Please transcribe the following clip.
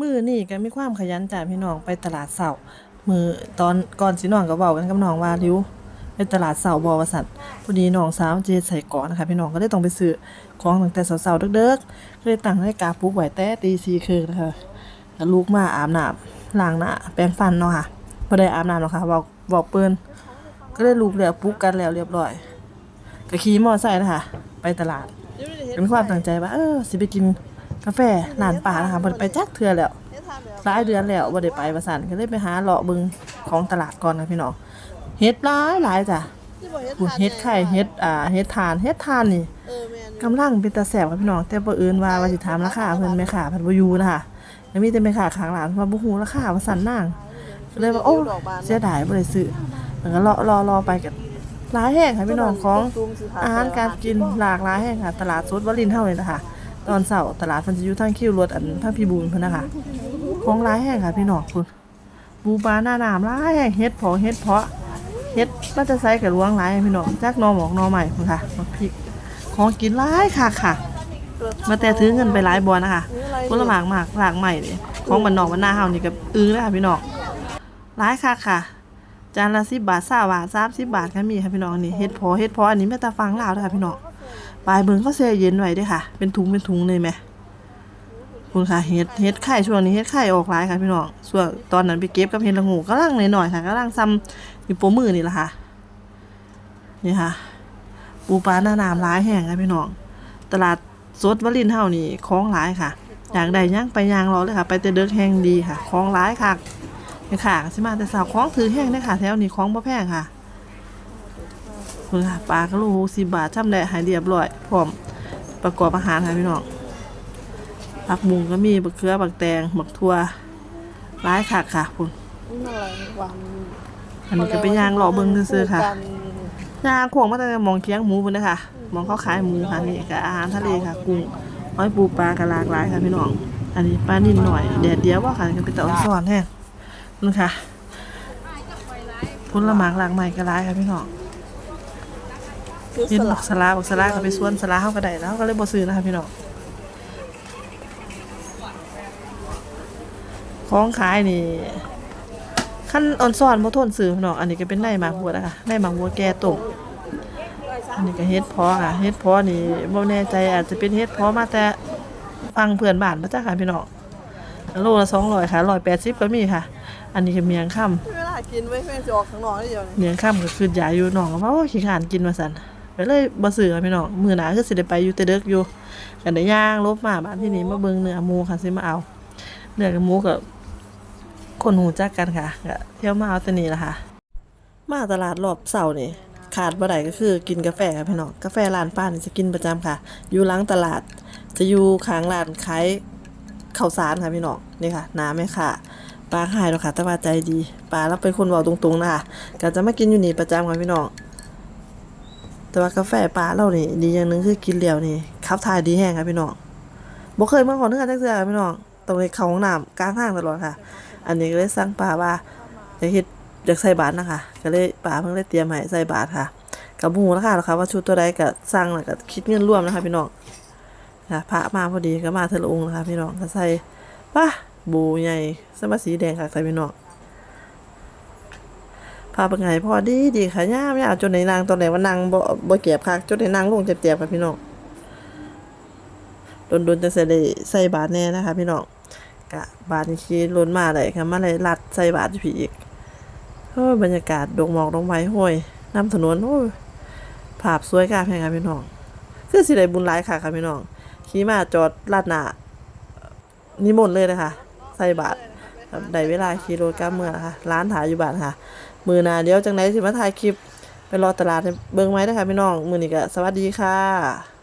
มือนี้ก็มีความขยันจ้ะพี่น้องไปตลาดเช้ามือตอนก่อนสิน้อนก็เว้ากันกับน้องว่าริ้วไปตลาดเช้าบ่ว่าซั่นพอดีน้องสาวเจใส่กาะนะคะพี่น้องก็เลยต้องไปซื้อของตั้งแต่เช้าๆเด็กๆก็เลยตั้งนาฬิกาปลุกไว้แต่ตี4ครึ่งนะคะแล้วลูกมาอาบน้ำล้างหน้าแปรงฟันเนาะค่ะบ่ได้อาบน้ำหรอกค่ะเว้าเว้าเปิ้นก็เลยลูกแล้วปลุกกันแล้วเรียบร้อยก็ขี่มอไซค์นะคะไปตลาดก็มีความตั้งใจว่าเออสิไปกิน กาแฟร้านป่านะคะบ่ได้ไปจักเทื่อแล้วหลายเดือนแล้วบ่ได้ไปว่าซั่นก็เลยไปหาเลาะเบิ่งของตลาดก่อนนะพี่น้องเฮ็ดหลายหลายจ้ะพูดเฮ็ดไข่เฮ็ดอ่าเฮ็ดทานเฮ็ดทานนี่เออแม่นกำลังเป็นตาแสบค่ะพี่น้องแต่บ่อื่นว่าว่าสิถามราคาเพิ่นแม่ค้าเพิ่นบ่อยู่นะคะแล้วมีแต่แม่ค้าข้างร้านว่าบ่ฮู้ราคาว่าซั่นนางก็เลยว่าโอ้เสียดายบ่ได้ซื้อแล้วก็รอรอรอไปกันหลายแห่งค่ะพี่น้องของอาหารการกินหลากหลายแห่งค่ะ ตลาดสดวลินเท่าเลยนะคะ ตอนเสาร์ตลาดฟันจะอยู่ทางคิวรถอันทางพี่บูนเพิ่นนะคะของหลายแห่งค่ะพี่น้องคุณปูปลาหน้าหน้ำหลายแห่งเฮ็ดพอเฮ็ดเพาะเฮ็ดมันจะใส่กับล้วงหลายพี่น้องจักนอหมอกนอใหม่พุ่นค่ะมาพริกของกินหลายค่ะค่ะ มาแต่ถือเงินไปหลายบอนะคะผลหมากหมากหลากใหม่เลยของบ้านนอกบ้านนาเฮานี่ก็อื้อเลยค่ะพี่น้องหลายค่ะค่ะจานละสิบบาทสาบาทสามสิบบาทก็มีค่ะพี่น้องนี่เฮ็ดพอเฮ็ดพออันนี้แม่ตาฟังลาวเด้อค่ะพี่น้อง ปลายเบิงเขาแช่เย็นไว้ด้อค่ะ เป็นถุงเป็นถุงเลยแหมคุณค่ะเฮ็ดเฮ็ดไข่ช่วงนี้เฮ็ดไข่ออกหลายค่ะพี่น้องส่วนตอนนั้นไปเก็บกับเฮ็ดละงูกำลังหน่อยๆค่ะกำลังซ้ำอยู่โปมือนี่ละค่ะ นี่ค่ะ ปูปลาหน้าน้ำหลายแห่งค่ะพี่น้อง ตลาดสดวลินเฮานี่ของหลายค่ะ อยากได้ย่างไปย่างรอเลยค่ะ ไปแต่เด็กแห่งดีค่ะของหลายค่ะนี่ค่ะสิมาแต่สาวของถือแห้งได้อค่ะแถวนี้ของบ่แพงค่ะ คุณค่ะปลากระโหลกสิบบาทช่ำได้หายเรียบร้อยพร้อมประกอบอาหารค่ะพี่น้องผักบุ้งก็มีบักเขือบักแตงบักทั่วหลายค่ะค่ะคุณอะไรหวานอันนี้ก็เป็นย่างรอเบิ่งซื่อๆค่ะย่างขวงมาแต่หมองเคียงหมูพุ่นนะคะหมองเขาขายหมูค่ะนี่ก็อาหารทะเลค่ะกุ้งหอยปูปลากระลากหลายค่ะพี่น้อง อันนี้ปลานิ่นหน่อยแดดเดียวว่าค่ะก็เป็นตะอ่อนสอนแห้งนี่ค่ะพุ่นละหมากหลากใหม่ก็หลายค่ะพี่น้อง คือเห็นสบัลักดสลาบักสลาก็ไปสวนสลาเขาก็ได้แล้วก็เลยบ่ซื้อนะคะพี่น้องของขายนี่ขั้นอ่อนซ่อนบ่ทนซื้อพี่น้องอันนี้ก็เป็นในหมากบัวนะคะในหมากบัวแก่ต้มอันนี้ก็เฮ็ดเพอค่ะเฮ็ดเพอนี่บ่แน่ใจอาจจะเป็นเฮ็ดเพอมาแต่ฟังเพื่อนบ้านมาจ้ะค่ะพี่น้องโลละ200ค่ะ180ก็มีค่ะ อันนี้ก็เมียงค่ำเวลากินไว้แม่จะออกข้างนอกได้เดียวนี่เมียงค่ำก็คืออยากอยู่น้องก็ว่าโอ้ขี้ขานกินว่าซั่น ไปเลยบ่ซื้อค่ะพี่น้องมื้อหน้าคือสิได้ไปอยู่แต่เด็กอยู่กันได้ย่างลบมาบ้านที่นี่มาเบิ่งเนื้อหมูค่ะสิมาเอา เนื้อกับหมูก็คนหูจักกันค่ะก็เที่ยวมาเอาแต่นี่ล่ะค่ะ มาตลาดรอบเสาร์นี่ขาดบ่ได้ก็คือกินกาแฟค่ะพี่น้องกาแฟร้านป้านี่จะกินประจำค่ะ อยู่หลังตลาด จะอยู่ข้างร้านขายข้าวสารค่ะพี่น้องนี่ค่ะ น้าแม่ค่ะปลาขายเนาะค่ะแต่ว่าใจดีปลาเราเป็นคนเว้าตรงๆนะคะก็จะมากินอยู่นี่ประจำค่ะพี่น้อง แต่ว่ากาแฟปลาเรานี่ดีอย่างหนึงคือกินแล้วนี่ขับถ่ายดีแห้งค่ะพี่น้องบ่เคยมาขอเนื้อจักเทื่อค่ะพี่น้องต้องไปเข้าห้องน้ำกลางทางตลอดค่ะ อันนี้ก็เลยสั่งปลาว่าจะเฮ็ดอยากใส่บาทนะคะก็เลยป๋าเพิ่งได้เตรียมให้ใส่บาทค่ะกับหมูนะคะแล้วค่ะว่าชุดตัวใดก็สั่งแล้วก็คิดเงินร่วมนะคะพี่น้องค่ะพระมาพอดีก็มาเทละองค์นะคะพี่น้องก็ใส่ป่ะบูใหญ่สมาสีแดงค่ะใส่พี่น้อง พาเป็นไงพอดีดีค่ะย่ามยาจนในนางตอนไหนว่านางบ่บ่เก็บค่ะจนในนางลงเจ็บๆค่ะพี่น้องโดนๆจะใส่ได้ใส่บาทแน่นะคะ พี่น้องกะบาทนี่ขี้ล้นมาเลยค่ะมาเลยรัดใส่บาทอยู่พี่อีกโอ้บรรยากาศดงหมอกดงไม้ห้วยน้ำถนนโอ้ยภาพสวยงาแพงค่ะพี่น้องคือสิได้บุญหลายค่ะค่ะพี่น้องขี่มาจอดลาดหน้านิมนต์เลยนะคะใส่บาตรแบบ ได้เวลาขี่รถกลัมเมื่อนะคะร้านถ่ายอยู่บ้านค่ะ มือหนาเดี๋ยวจังไหนสิมาถ่ายคลิปไปรอตลาดเบิ่งไว้นะคะพี่น้องมือนี้ก็สวัสดีค่ะ